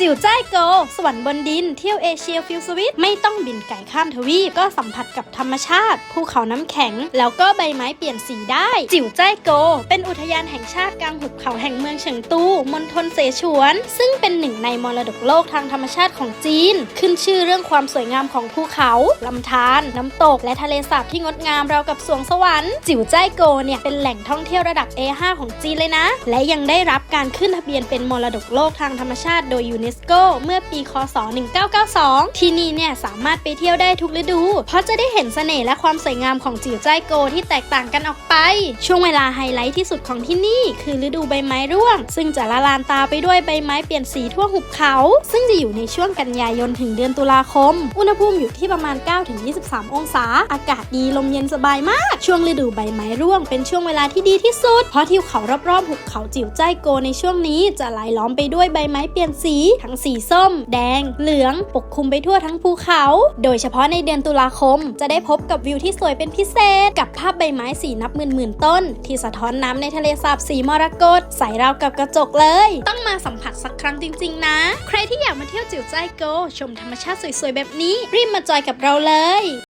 จิ๋วจ้โก สวรรค์บนดิน เที่ยวเอเชียฟิลสวิต ไม่ต้องบินไก่ข้ามทวีป ก็สัมผัสกับธรรมชาติ ภูเขาน้ำแข็ง แล้วก็ใบไม้เปลี่ยนสีได้ จิ๋วจ้โก เป็นอุทยานแห่งชาติกลางหุบเขาแห่งเมืองเฉิงตูมณฑลเสฉวน ซึ่งเป็นหนึ่งในมรดกโลกทางธรรมชาติของจีน ขึ้นชื่อเรื่องความสวยงามของภูเขาลำธารน้ำตก และทะเลสาบที่งดงามราวกับสวงสวรรค์ จิ๋วจ้โกเนี่ยเป็นแหล่งท่องเที่ยวระดับ A5 ของจีนเลยนะ และยังได้รับการขึ้นทะเบียนเป็นมรดกโลกทางธรรมชาติโดยยูเนสโกเมื่อปีคศ 1992 ที่นี่เนี่ยสามารถไปเที่ยวได้ทุกฤดู เพราะจะได้เห็นเสน่ห์และความสวยงามของจิ๋วจ้ายโกที่แตกต่างกันออกไป ช่วงเวลาไฮไลท์ที่สุดของที่นี่ คือฤดูใบไม้ร่วง ซึ่งจะละลานตาไปด้วยใบไม้เปลี่ยนสีทั่วหุบเขา ซึ่งจะอยู่ในช่วงกันยายนถึงเดือนตุลาคม อุณหภูมิอยู่ที่ประมาณ 9-23 องศา อากาศดีลมเย็นสบายมาก ช่วงฤดูใบไม้ร่วงเป็นช่วงเวลาที่ดีที่สุด เพราะทิวเขารอบๆหุบเขาจิ๋วจ้ายโกในช่วงนี้จะลายล้อมไปด้วยใบไม้เปลี่ยนสีทั้งสีส้ม แดง เหลือง ปกคลุมไปทั่วทั้งภูเขา โดยเฉพาะในเดือนตุลาคม จะได้พบกับวิวที่สวยเป็นพิเศษ กับภาพใบไม้สีนับหมื่นหมื่นต้น ที่สะท้อนน้ำในทะเลสาบสีมรกตใสราวกับกระจกเลย ต้องมาสัมผัสสักครั้งจริง ๆ นะ ใครที่อยากมาเที่ยวจิ๋วจ้ายโก ชมธรรมชาติสวยๆแบบนี้ รีบมาจอยกับเราเลย